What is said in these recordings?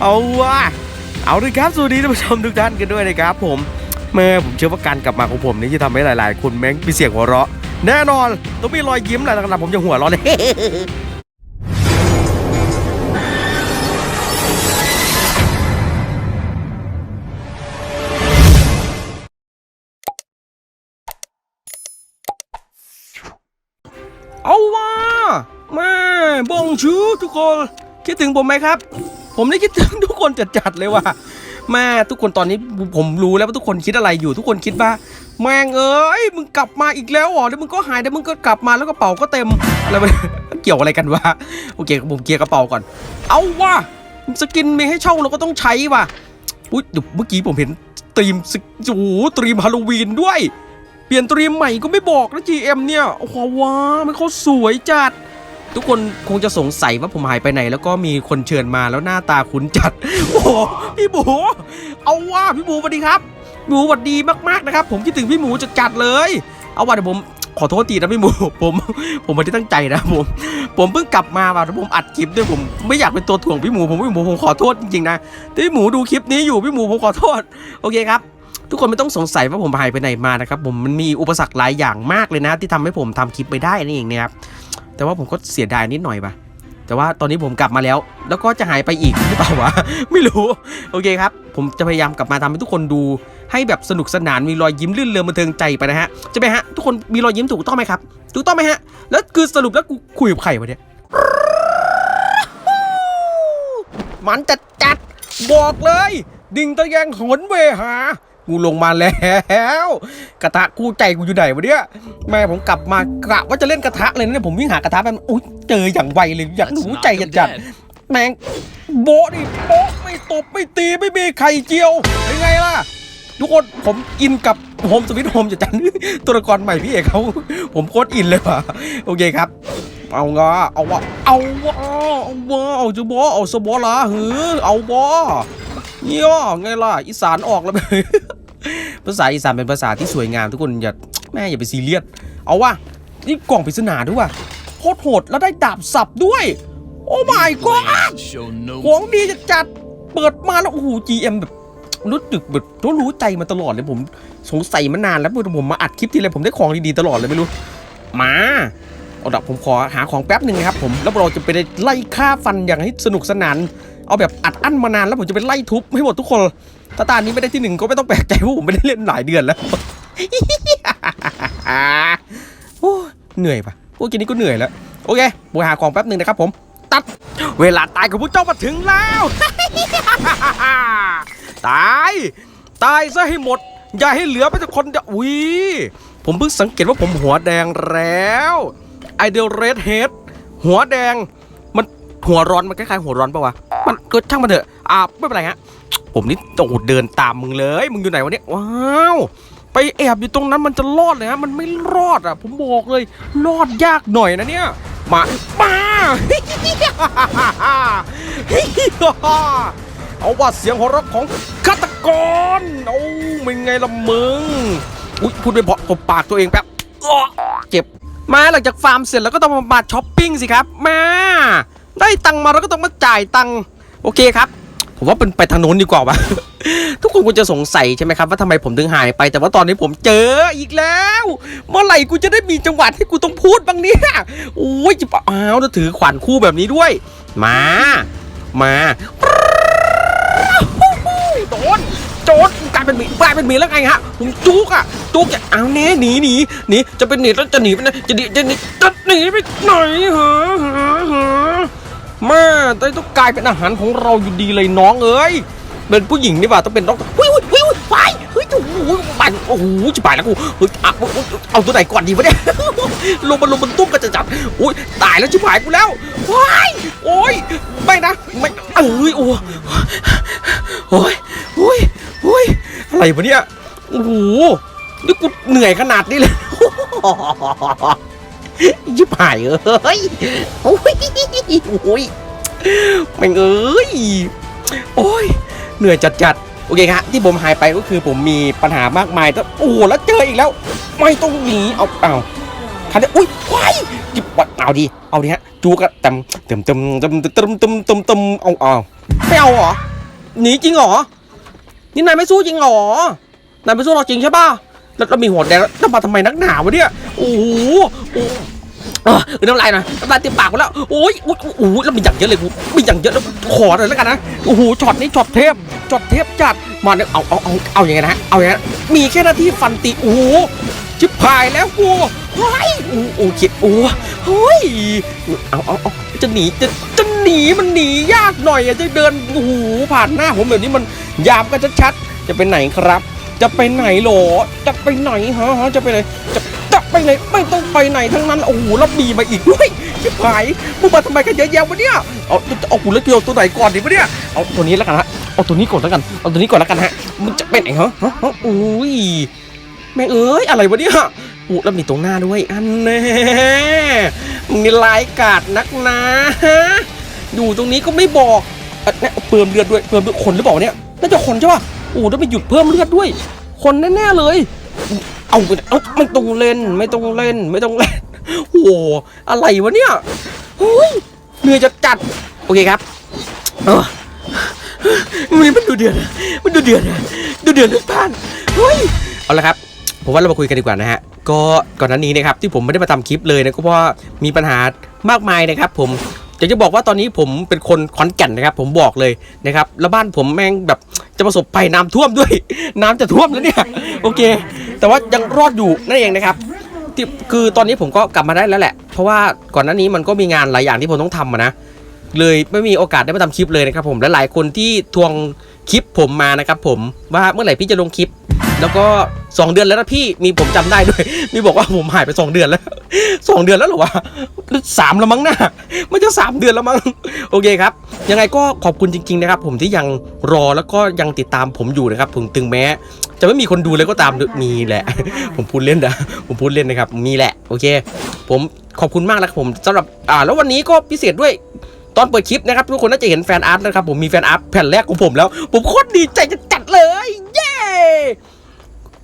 เอาว่ะเอาด้วยครับ สวัสดีท่านผู้ชมทุกท่านกันด้วยนะครับผมเมื่อผมเชื่อว่าการกลับมาของผมนี่จะทำให้หลาย ๆ คนแม่งมีเสียงหัวเราะ แน่นอนต้องมีรอยยิ้มหละขนาดผมจะหัวเราะเลย มาบงชูทุกคน คิดถึงผมไหมครับ ผมนี่คิดถึงทุกคนจัดๆเลยว่ะแม่ทุกคนตอนนี้ผมรู้แล้วว่าทุกคนคิดอะไรอยู่ ทุกคนคิดว่า แม่งเอ้ยมึงกลับมาอีกแล้วเหรอเดี๋ยวมึงก็หายเดี๋ยวมึงก็กลับมาแล้วกระเป๋าก็เต็มอะไรเกี่ยวอะไรกันวะโอเคผมเคลียร์กระเป๋าก่อน เอาว่ะสกินมีให้เช่าเราก็ต้องใช้ว่ะอุ้ยเดี๋ยวเมื่อกี้ผมเห็นตรีมสโอ้โหตรีมฮาโลวีนด้วย เปลี่ยนตรีมใหม่ก็ไม่บอกนะ GM เนี่ยโอ้โหว้ามันเขาสวยจัด ทุกคนคงจะสงสัยว่าผมหายไปไหน แล้วก็มีคนเชิญมาแล้วหน้าตาคุ้นจัด โอ้โหพี่หมูเอาว่าพี่หมูสวัสดีครับหมูสวัสดีมากๆนะครับ ผมคิดถึงพี่หมูจัดๆเลย เอาว่าเดี๋ยวผมขอโทษทีนะพี่หมู ผมผมไม่ได้ตั้งใจนะผม ผมเพิ่งกลับมาว่ะแล้วผมอัดคลิปด้วยผมไม่อยากเป็นตัวถ่วงพี่หมูผมพี่หมูผมขอโทษจริงๆนะที่พี่หมูดูคลิปนี้อยู่พี่หมูผมขอโทษโอเคครับทุกคนไม่ต้องสงสัยว่าผมหายไปไหนมานะครับผมมันมีอุปสรรคหลายอย่างมากเลยนะ ที่ทำให้ผมทำคลิปไปได้นี่เองนะครับ แต่ว่าผมก็เสียดายนิดหน่อยปะแต่ว่าตอนนี้ผมกลับมาแล้ว แล้วก็จะหายไปอีกหรือเปล่าวะ ไม่รู้ โอเคครับ ผมจะพยายามกลับมาทำให้ทุกคนดู ให้แบบสนุกสนานมีรอยยิ้มลื่นเริงบันเทิงใจไปนะฮะจะไปฮะ ทุกคนมีรอยยิ้มถูกต้องไหมครับถูกต้องไหมฮะ แล้วคือสรุปแล้วกูคุยกับใครวะเนี่ยมันจะจัดบอกเลย ดิ่งตะแยงหนเวหา กูลงมาแล้ว กระทะกูใจกูอยู่ไหนวะเนี่ยแม่ผมกลับมากะว่าจะเล่นกระทะเลยนะเนี่ยผมวิ่งหากระทะไปอุ้ยเจออย่างไวเลยอยากรู้ใจจัดจัดๆแม่งโบะดิโบะไม่ตบไม่ตีไม่มีไข่เจียวเป็นไงล่ะทุกคนผมอินกับโฮมสวิตโฮมจัดจันตัวละครใหม่พี่เอกเขาผมโคตรอินเลยว่ะโอเคครับ เอางาเอาวะเอาวะเอาวะเอาจะบอเอาสบอละหือเอาบอ เนี่ยไงล่ะอีสานออกแล้ว ภาษาอีสานเป็นภาษาที่สวยงามทุกคนอย่าแม่อย่าไปซีเรียสเอาวะนี่กล่องปริศนาด้วยว่ะโคตรโหดแล้วได้ดาบสับด้วย โอ้ my god ของดีจัดจัดเปิดมาแล้วโอ้โห GM แบบรู้สึกแบบรู้รู้ใจมาตลอดเลยผมสงสัยมานานแล้วผมมาอัดคลิปทีไรผมได้ของดีๆตลอดเลยไม่รู้ มาเอาดับผมขอหาของแป๊บหนึ่งนะครับผมแล้วเราจะไปไล่ฆ่าฟันอย่างให้สนุกสนาน เอาแบบอัดอั้นมานานแล้วผมจะไปไล่ทุบให้หมดทุกคนถ้าตานี้ไม่ได้ที่หนึ่งก็ไม่ต้องแปลกใจว่าผมไม่ได้เล่นหลายเดือนแล้วโอ้เหนื่อยปะพวกกินนี้ก็เหนื่อยแล้วโอเคไปหาของแป๊บหนึ่งนะครับผม ตัดเวลาตายของพวกเจ้ามาถึงแล้วตาย ตายซะให้หมด อย่าให้เหลือไปแต่คนเดียวอุ้ยผมเพิ่งสังเกตว่าผมหัวแดงแล้วไอเดลเรดเฮดหัวแดง หัวร้อนมันคล้ายๆหัวร้อนปะวะมันก็ช่างมันเถอะอ่าไม่เป็นไรฮะผมนี่โอ้โหเดินตามมึงเลย มึงอยู่ไหนวะเนี่ยว้าวไปแอบอยู่ตรงนั้นมันจะรอดเลยฮะมันไม่รอดอะ ผมบอกเลยรอดยากหน่อยนะเนี่ยมามาเอาว่าเสียงหัวเราะของฆาตกรเอาเป็นไงล่ะมึงอุ้ยพูดไม่เพราะตบปากตัวเองแป๊บเจ็บมาหลังจากฟาร์มเสร็จแล้วก็ต้องมาช้อปปิ้งสิครับมา ได้ตังค์มาแล้วก็ต้องมาจ่ายตังค์โอเคครับ ผมว่าเป็นไปทางโน้นดีกว่าวะทุกคนคงจะสงสัยใช่ไหมครับว่าทำไมผมถึงหายไป แต่ว่าตอนนี้ผมเจออีกแล้ว เมื่อไหร่กูจะได้มีจังหวะที่กูต้องพูดบ้างเนี่ยโอ้ยจะอ้าวแล้วถือขวานคู่แบบนี้ด้วย มา มาโดนโจนกลายเป็นหมีกลายเป็นหมีแล้วไงฮะผมจุกอะจุกจะเอาแน่หนีหนีหนีจะเป็นหนีแล้วจะหนีไปไหนจะหนีจะหนีจะหนีไปไหนหาหาหา มาแต่ต้องกลายเป็นอาหารของเราอยู่ดีเลยน้องเอ้ยเป็นผู้หญิงนี่หว่าต้องเป็นน้องหุ้ยหุ้ยหุ้ยหุ้ยไปเฮ้ยโอ้โหไปโอ้โหจะไปแล้วกูเฮ้ยอะเอาตัวไหนก่อนดีวะเนี่ยลงมาลงบนตุ้มก็จะจับอุ้ยตายแล้วชิบหายกูแล้วว้ายโอ้ยไม่นะไม่เอ้ยโอ้โอ้ยโอ้ยโอ้ยอะไรวะเนี่ยโอ้โหนี่กูเหนื่อยขนาดนี้เลย ยิบหายเอ้ยโอ้ยโอ้ยแม่งเอ้ยโอ้ยเหนื่อยจัดจัดโอเคครับที่ผมหายไปก็คือผมมีปัญหามากมายแต่โอ้แล้วเจออีกแล้ว ไม่ต้องหนีเอาเอาคันนี้อุ้ยว้ายจิบวัดเอาดีเอาดีฮะจูกระตำเติมเติมเติมเติมเติมเติมเติมเอาเอาไม่เอาหรอหนีจริงหรอนี่นายไม่สู้จริงหรอนายไม่สู้เราจริงใช่ป่ะ แล้วเรามีหัวแดงแล้วมาทำไมนักหนาวะเนี่ยโอ้โหอ้โหเออน้ำลายน่อยน้ำลายเต็มปากหมดแล้วโอ้ยโอ้ยโอ้โหแล้วมีอย่างเยอะเลยกูมีอย่างเยอะแล้วขอหน่อยแล้วกันนะโอ้โหช็อตนี้ช็อตเทพช็อตเทพจัดมาเนี่ยเอาเอาเอาเอาอย่างไงนะฮะเอาอย่างไงมีแค่หน้าที่ฟันตีโอ้โหชิบหายแล้วกูเฮ้ยโอ้โอ้คิดโอ้เฮ้ยเอาเอาเอาจะหนีจะจะหนีมันหนียากหน่อยอะจะเดินโอ้โหผ่านหน้าผมแบบนี้มันยามกันชัดๆจะไปไหนครับ จะไปไหนหรอ จะไปไหนฮะฮะจะไปไหนจะจะไปไหนไม่ต้องไปไหนทั้งนั้น โอ้โหแล้วมีมาอีกด้วยชิบหายมึงมาทำไมกันเยอะแยะวะเนี่ย เอาเอากูแล้วเกี่ยวตัวไหนก่อนดีวะเนี่ย เอาตัวนี้แล้วกันฮะ เอาตัวนี้ก่อนแล้วกัน เอาตัวนี้ก่อนแล้วกันฮะมึงจะไปไหนฮะฮะฮะโอ้ย แม่เอ้ยอะไรวะเนี่ยอู้แล้วมีตรงหน้าด้วยอันแน่มึงนี่ลายกาดนักนะอยู่ตรงนี้ก็ไม่บอกเนี่ยเพิ่มเลือดด้วยเพิ่มเลือดคนหรือเปล่าเนี่ย น่าจะคนใช่ป่ะ โอ้แล้วไปหยุดเพิ่มเลือดด้วย คนแน่ๆเลย เอาไปเอาไม่ต้องเล่น ไม่ต้องเล่น ไม่ต้องเล่นโอ้โหอะไรวะเนี่ยโอ้ยเหนื่อยจะจัดโอเคครับเออมันมันดูเดือดมันดูเดือดดูเดือดเลือดพ่านเฮ้ยเอาละครับผมว่าเรามาคุยกันดีกว่านะฮะก็ก่อนหน้านี้นะครับที่ผมไม่ได้มาทำคลิปเลยนะก็เพราะมีปัญหามากมายนะครับ ผม อยากจะบอกว่าตอนนี้ผมเป็นคนขอนแก่นนะครับ ผมบอกเลยนะครับ แล้วบ้านผมแม่งแบบจะประสบภัยน้ำท่วมด้วย น้ำจะท่วมแล้วเนี่ยโอเค แต่ว่ายังรอดอยู่นั่นเองนะครับที่คือตอนนี้ผมก็กลับมาได้แล้วแหละ เพราะว่าก่อนหน้านี้มันก็มีงานหลายอย่างที่ผมต้องทำอะนะเลยไม่มีโอกาสได้มาทำคลิปเลยนะครับผมและหลายคนที่ทวงคลิปผมมานะครับผมว่าเมื่อไหร่พี่จะลงคลิป แล้วก็ 2 เดือนแล้วนะพี่มีผมจำได้ด้วย มีบอกว่าผมหายไป 2 เดือนแล้ว 2 เดือนแล้วเหรอวะสามแล้วมั้งนะไม่ใช่สามเดือนแล้วมั้งโอเคครับ ยังไงก็ขอบคุณจริง ๆ นะครับ ผมที่ยังรอแล้วก็ยังติดตามผมอยู่นะครับถึงถึงแม้ จะไม่มีคนดูเลยก็ตามมีแหละ ผมพูดเล่นนะผมพูดเล่นนะครับ มีแหละโอเค ผมขอบคุณมากนะครับผมสำหรับอ่าแล้ววันนี้ก็พิเศษด้วยตอนเปิดคลิปนะครับทุกคนน่าจะเห็นแฟนอาร์ตนะครับผมมีแฟนอาร์ตแผ่นแรกของผมแล้ว ผมโคตรดีใจจะจัดเลย เย้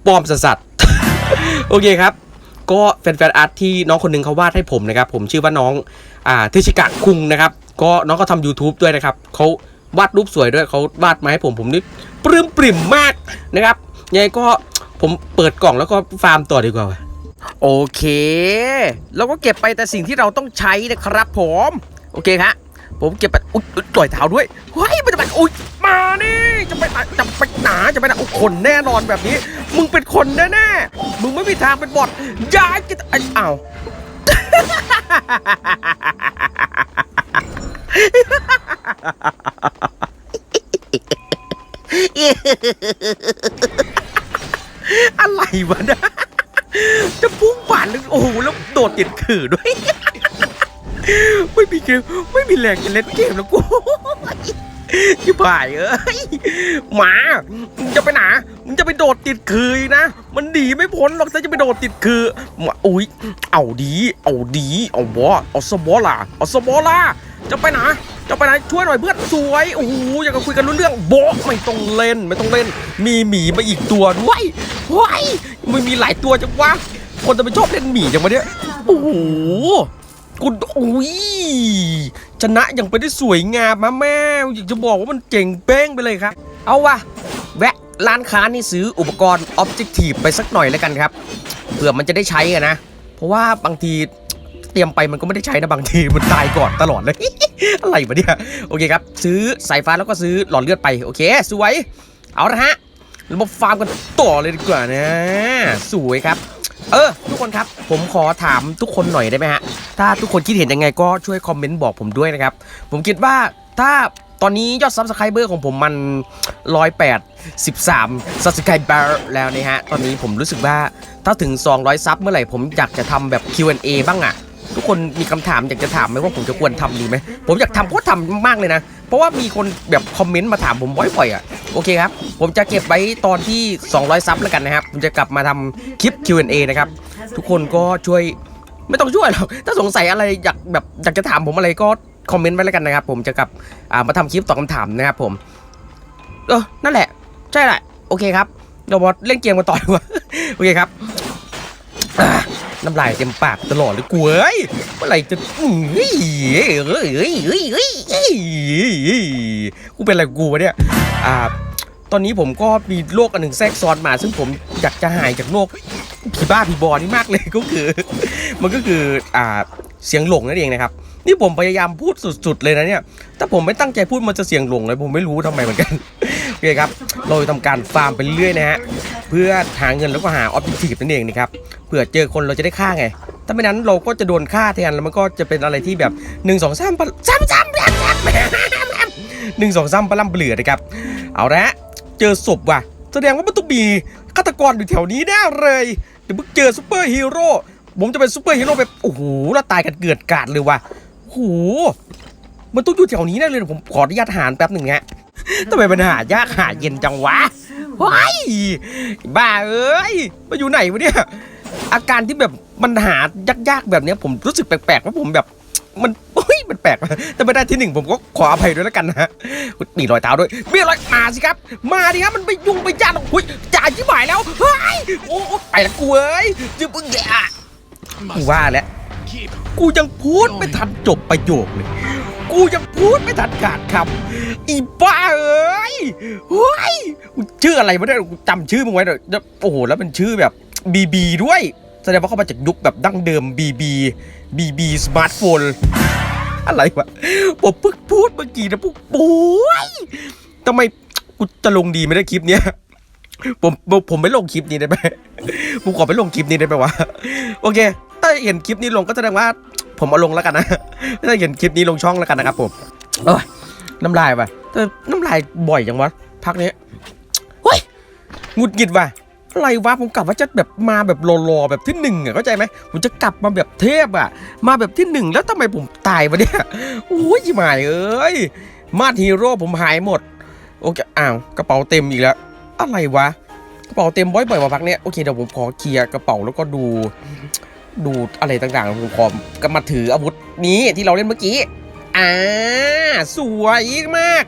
ปลอมสัสๆโอเคครับ ก็แฟนแฟนอาร์ตที่น้องคนหนึงเขาวาดให้ผมนะครับ ผมชื่อว่าน้องอ่าเทชิกะคุงนะครับ ก็น้องก็ทำ YouTube ด้วยนะครับเขาวาดรูปสวยด้วยเขาวาดมาให้ผมผมนี่ปลื้มปริ่มมากนะครับยังไงก็ผมเปิดกล่องแล้วก็ฟาร์มต่อดีกว่าโอเคเราก็เก็บไปแต่สิ่งที่เราต้องใช้นะครับผม โอเคครับ ผมเก็บไปอุ๊ยอุ๊ยต่อยเท้าด้วยเฮ้ยมันจะไปอุ๊ยมานี่จะไปจะไปหนาจะไปหนอุ๊ยคนแน่นอนแบบนี้ มึงเป็นคนแน่ๆมึงไม่มีทางเป็นบอทย้ายจะไอ้อ้าวอะไรวะเนี่ยจะพุ่งผ่านเลยโอ้โหแล้วโดดติดขื่อด้วย ไม่มีเกมไม่มีแรงจะเล่นเกมแล้วกูชิบหายเอ้ยหมามึงจะไปไหนมึงจะไปโดดติดคือนะ มันดีไม่พ้นหรอกถ้าจะไปโดดติดคือหมาอุ้ยเอาดีเอาดีเอาบอเอาสบอล่ะเอาสบอล่ะจะไปไหนจะไปไหนช่วยหน่อยเพื่อนสวยโอ้โหอยากจะคุยกันรู้เรื่องโบะไม่ต้องเล่นไม่ต้องเล่น มีหมีมาอีกตัวด้วยว้ายมันมีหลายตัวจังวะคนจะไปชอบเล่นหมีจังวะเนี่ยโอ้โห กูอุ้ยชนะอย่างไปได้สวยงามมาแม่อยากจะบอกว่ามันเจ๋งเป้งไปเลยครับ เอาวะแวะร้านค้านี่ซื้ออุปกรณ์ Objective ไปสักหน่อยแล้วกันครับเผื่อมันจะได้ใช้อะนะ เพราะว่าบางทีเตรียมไปมันก็ไม่ได้ใช้นะบางทีมันตายก่อนตลอดเลย อะไรวะเนี่ยโอเคครับ ซื้อสายฟ้าแล้วก็ซื้อหลอดเลือดไปโอเค สวย เอาละฮะเรามาฟาร์มกันต่อเลยดีกว่านะ สวยครับ เออ ทุกคนครับ ผมขอถามทุกคนหน่อยได้ไหมฮะ ถ้าทุกคนคิดเห็นยังไงก็ช่วยคอมเมนต์บอกผมด้วยนะครับ ผมคิดว่าถ้าตอนนี้ยอดซับสไครเบอร์ของผมมัน108 13ซับสไครเบอร์แล้วนะฮะ ตอนนี้ผมรู้สึกว่าถ้าถึง 200 ซับเมื่อไหร่ผมอยากจะทำแบบ Q&A บ้างอะทุกคนมีคำถามอยากจะถามไหมว่าผมจะควรทำดีไหม ผมอยากทำโคตรทำมากเลยนะ เพราะว่ามีคนแบบคอมเมนต์มาถามผมบ่อยๆอะโอเคครับ ผมจะเก็บไว้ตอนที่ 200 ซับแล้วกันนะครับ ผมจะกลับมาทำคลิป Q&A นะครับ ทุกคนก็ช่วย ไม่ต้องช่วยหรอกถ้าสงสัยอะไรอยากแบบอยากจะถามผมอะไรก็คอมเมนต์ไว้แล้วกันนะครับ ผมจะกลับามาทำคลิปตอบคำถามนะครับผมเออนั่นแหละ ใช่แหละโอเคครับเรามาเล่นเกมกันต่อดีกว่าโอเคครับน้ำลายเต็มปากตลอดเลยกูเอ้ยเมื่อไหร่จะเฮ้ยเฮ้ยเฮ้ยเฮ้ยเฮ้ยกูเป็นอะไรกูวะเนี่ยอ่าตอนนี้ผมก็มีโรคอันหนึ่งแทรกซ้อนมา ซึ่งผมอยากจะหายจากโรค ผีบ้าผีบอนี่มากเลยก็คือ มันก็คืออ่าเสียงหลงนั่นเองนะครับ นี่ผมพยายามพูดสุด ๆ เลยนะเนี่ยถ้าผมไม่ตั้งใจพูดมันจะเสียงหลงเลยผมไม่รู้ทำไมเหมือนกันโอเคครับ เราจะทำการฟาร์มไปเรื่อยนะฮะเพื่อหาเงินแล้วก็หาออบเจกตีฟนั่นเองนะครับเผื่อเจอคนเราจะได้ฆ่าไง ถ้าไม่นั้นเราก็จะโดนฆ่าแทนแล้วมันก็จะเป็นอะไรที่แบบ1 2 3 3 3 3 3หนึ่งสองสามปลาล่ำเปลือนะครับเอาละเจอศพว่ะแสดงว่ามันต้องมีฆาตกรอยู่แถวนี้แน่เลย เดี๋ยวมึงเจอซูเปอร์ฮีโร่ผมจะเป็นซูเปอร์ฮีโร่แบบโอ้โหแล้วตายกันเกิดกาดเลยว่ะโอ้โหมันต้องอยู่แถวนี้แน่เลยผมขออนุญาตหารแป๊บหนึ่งฮะทำไมมันหายากหาเย็นจังวะว้ายบ้าเอ้ยมาอยู่ไหนวะเนี่ยอาการที่แบบมันหายากๆแบบเนี้ยผมรู้สึกแปลกๆว่าผมแบบ มันเฮ้ย มันแปลกว่ะแต่ไม่ได้ที่หนึ่งผมก็ขออภัยด้วยแล้วกันนะฮะมีรอยเท้าด้วยมีรอยมาสิครับ มาดิครับมันไปยุ่งไปย่านหุ้ยจ่ายที่หมายแล้วเฮ้ยโอ้ไปละกูเอ้ยจะมึงแกะกูว่าแล้วกูยังพูดไม่ทันจบประโยคเลย กูยังพูดไม่ทันขาดคำอีบ้าเอ้ยเฮ้ยชื่ออะไรวะเนี่ยกูจำชื่อมึงไว้เถอะแล้วโอ้โหแล้วเป็นชื่อแบบบีบีด้วยแสดงว่าเขามาจากยุคแบบดั้งเดิมบีบีบีบีสมาร์ทโฟน อะไรวะผมเพิ่งพูดเมื่อกี้นะปุ๊บโอ้ยทำไมกูจะลงดีไม่ได้คลิปเนี้ยผมผมไม่ลงคลิปนี้ได้ไหมผมขอไปลงคลิปนี้ได้ไหมวะโอเค ถ้าเห็นคลิปนี้ลงก็แสดงว่า ผมเอาลงแล้วกันนะถ้าเห็นคลิปนี้ลงช่องแล้วกันนะครับผมเอ้ยน้ำลายว่ะแต่น้ำลายบ่อยจังวะพักนี้เฮ้ยงุดหงิดว่ะ อะไรวะผมกลับว่าจะแบบมาแบบรอๆแบบที่หนึ่งอะเข้าใจไหมผมจะกลับมาแบบเทพอะ มาแบบที่หนึ่งแล้วทำไมผมตายวะเนี่ยโอ้ยหมายเอ้ยมาดฮีโร่ผมหายหมด โอเคอ้าวกระเป๋าเต็มอีกแล้ว อะไรวะกระเป๋าเต็มบ่อยๆมาพักเนี้ยโอเคเดี๋ยวผมขอเคลียร์กระเป๋าแล้วก็ดู ดูอะไรต่างๆผมขอก็มาถืออาวุธนี้ที่เราเล่นเมื่อกี้อ่าสวยมาก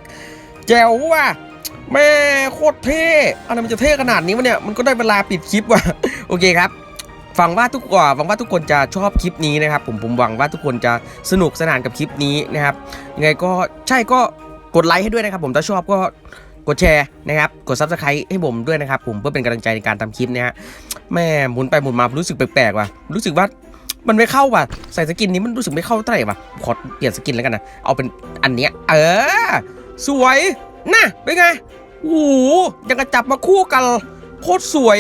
แจ๋วว่ะ แม่โคตรเท่อะไรมันจะเท่ขนาดนี้วะเนี่ย มันก็ได้เวลาปิดคลิปว่ะ โอเคครับฟังว่าทุกอ่าฟังว่าทุกคนจะชอบคลิปนี้นะครับ ผมผมหวังว่าทุกคนจะสนุกสนานกับคลิปนี้นะครับ ยังไงก็ใช่ก็กดไลค์ให้ด้วยนะครับ ผมถ้าชอบก็กดแชร์นะครับ กด subscribe ให้ผมด้วยนะครับ ผมเพื่อเป็นกำลังใจในการทำคลิปนะฮะแม่หมุนไปหมุนมารู้สึกแปลกๆว่ะ รู้สึกว่ามันไม่เข้าว่ะ ใส่สกินนี้มันรู้สึกไม่เข้าเท่าไหร่ว่ะ ขอเปลี่ยนสกินแล้วกันนะ เอาเป็นอันเนี้ย เออ สวย น่ะ เป็นไง โอ้โหยังกระจับมาคู่กันโคตรสวย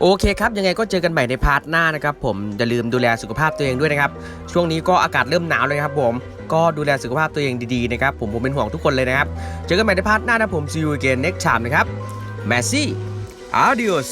โอเคครับ ยังไงก็เจอกันใหม่ในพาร์ทหน้านะครับผม อย่าลืมดูแลสุขภาพตัวเองด้วยนะครับ ช่วงนี้ก็อากาศเริ่มหนาวเลยครับผม ก็ดูแลสุขภาพตัวเองดีๆนะครับผมผมเป็นห่วงทุกคนเลยนะครับ เจอกันใหม่ในพาร์ทหน้านะผม see you again next time นะครับ Messi adios